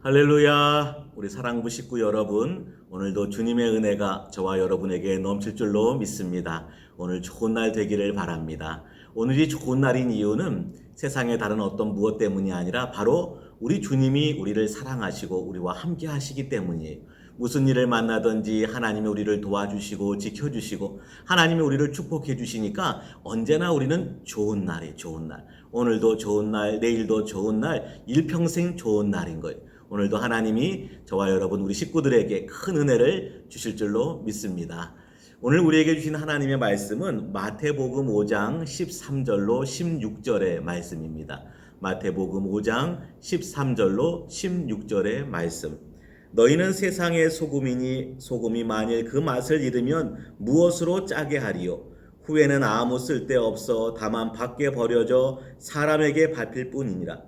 할렐루야. 우리 사랑부 식구 여러분, 오늘도 주님의 은혜가 저와 여러분에게 넘칠 줄로 믿습니다. 오늘 좋은 날 되기를 바랍니다. 오늘이 좋은 날인 이유는 세상의 다른 어떤 무엇 때문이 아니라 바로 우리 주님이 우리를 사랑하시고 우리와 함께 하시기 때문이에요. 무슨 일을 만나든지 하나님이 우리를 도와주시고 지켜주시고 하나님이 우리를 축복해 주시니까 언제나 우리는 좋은 날이 좋은 날. 오늘도 좋은 날, 내일도 좋은 날, 일평생 좋은 날인 거예요. 오늘도 하나님이 저와 여러분 우리 식구들에게 큰 은혜를 주실 줄로 믿습니다. 오늘 우리에게 주신 하나님의 말씀은 마태복음 5장 13절로 16절의 말씀입니다. 마태복음 5장 13절로 16절의 말씀. 너희는 세상의 소금이니 소금이 만일 그 맛을 잃으면 무엇으로 짜게 하리요? 후에는 아무 쓸데 없어 다만 밖에 버려져 사람에게 밟힐 뿐이니라.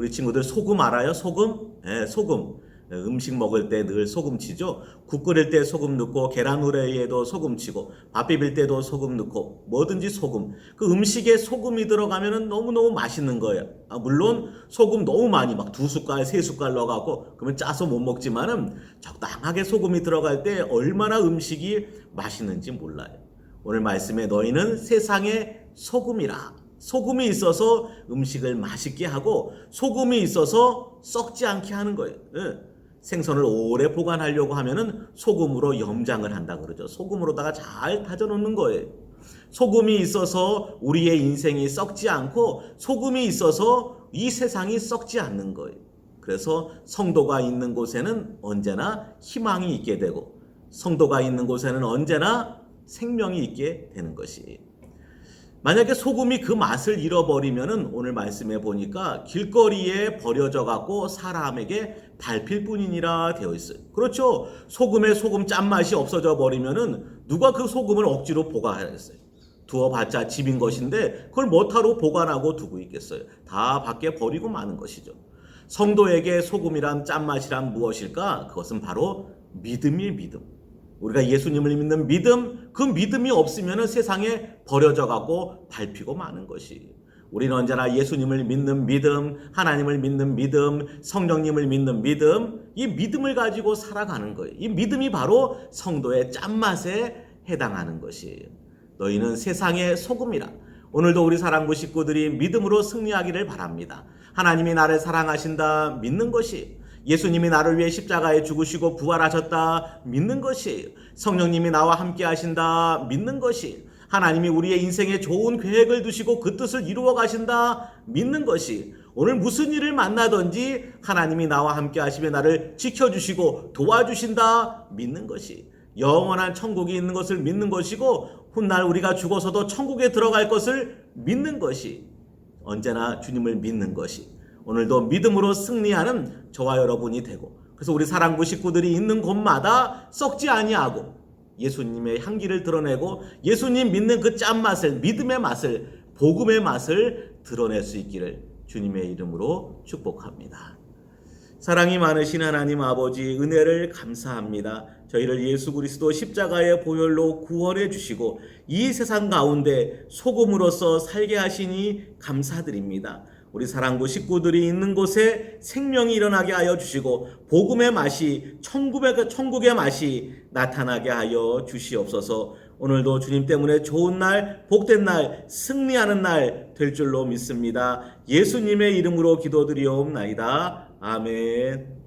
우리 친구들 소금 알아요? 소금? 예, 소금. 음식 먹을 때 늘 소금 치죠. 국 끓일 때 소금 넣고 계란 후라이에도 소금 치고 밥 비빌 때도 소금 넣고 뭐든지 소금. 그 음식에 소금이 들어가면은 너무너무 맛있는 거예요. 아, 물론 소금 너무 많이 막 두 숟갈, 세 숟갈 넣어 갖고 그러면 짜서 못 먹지만은 적당하게 소금이 들어갈 때 얼마나 음식이 맛있는지 몰라요. 오늘 말씀에 너희는 세상의 소금이라. 소금이 있어서 음식을 맛있게 하고 소금이 있어서 썩지 않게 하는 거예요. 예. 생선을 오래 보관하려고 하면은 소금으로 염장을 한다 그러죠. 소금으로다가 잘 다져 놓는 거예요. 소금이 있어서 우리의 인생이 썩지 않고 소금이 있어서 이 세상이 썩지 않는 거예요. 그래서 성도가 있는 곳에는 언제나 희망이 있게 되고 성도가 있는 곳에는 언제나 생명이 있게 되는 것이에요. 만약에 소금이 그 맛을 잃어버리면은 오늘 말씀해 보니까 길거리에 버려져 갖고 사람에게 밟힐 뿐이니라 되어 있어요. 그렇죠. 소금에 소금 짠맛이 없어져 버리면은 누가 그 소금을 억지로 보관하겠어요. 두어봤자 집인 것인데 그걸 뭐하러 보관하고 두고 있겠어요. 다 밖에 버리고 마는 것이죠. 성도에게 소금이란 짠맛이란 무엇일까? 그것은 바로 믿음일 믿음. 우리가 예수님을 믿는 믿음, 그 믿음이 없으면 세상에 버려져 가고 밟히고 마는 것이. 우리는 언제나 예수님을 믿는 믿음, 하나님을 믿는 믿음, 성령님을 믿는 믿음, 이 믿음을 가지고 살아가는 거예요. 이 믿음이 바로 성도의 짠맛에 해당하는 것이에요. 너희는 세상의 소금이라. 오늘도 우리 사랑부 식구들이 믿음으로 승리하기를 바랍니다. 하나님이 나를 사랑하신다 믿는 것이 예수님이 나를 위해 십자가에 죽으시고 부활하셨다. 믿는 것이 성령님이 나와 함께 하신다. 믿는 것이 하나님이 우리의 인생에 좋은 계획을 두시고 그 뜻을 이루어 가신다. 믿는 것이 오늘 무슨 일을 만나든지 하나님이 나와 함께 하시며 나를 지켜주시고 도와주신다. 믿는 것이 영원한 천국이 있는 것을 믿는 것이고 훗날 우리가 죽어서도 천국에 들어갈 것을 믿는 것이 언제나 주님을 믿는 것이 오늘도 믿음으로 승리하는 저와 여러분이 되고 그래서 우리 사랑부 식구들이 있는 곳마다 썩지 아니하고 예수님의 향기를 드러내고 예수님 믿는 그 짠맛을 믿음의 맛을 복음의 맛을 드러낼 수 있기를 주님의 이름으로 축복합니다. 사랑이 많으신 하나님 아버지 은혜를 감사합니다. 저희를 예수 그리스도 십자가의 보혈로 구원해 주시고 이 세상 가운데 소금으로서 살게 하시니 감사드립니다. 우리 사랑부 식구들이 있는 곳에 생명이 일어나게 하여 주시고 복음의 맛이 천국의 천국의 맛이 나타나게 하여 주시옵소서. 오늘도 주님 때문에 좋은 날, 복된 날, 승리하는 날 될 줄로 믿습니다. 예수님의 이름으로 기도드리옵나이다. 아멘.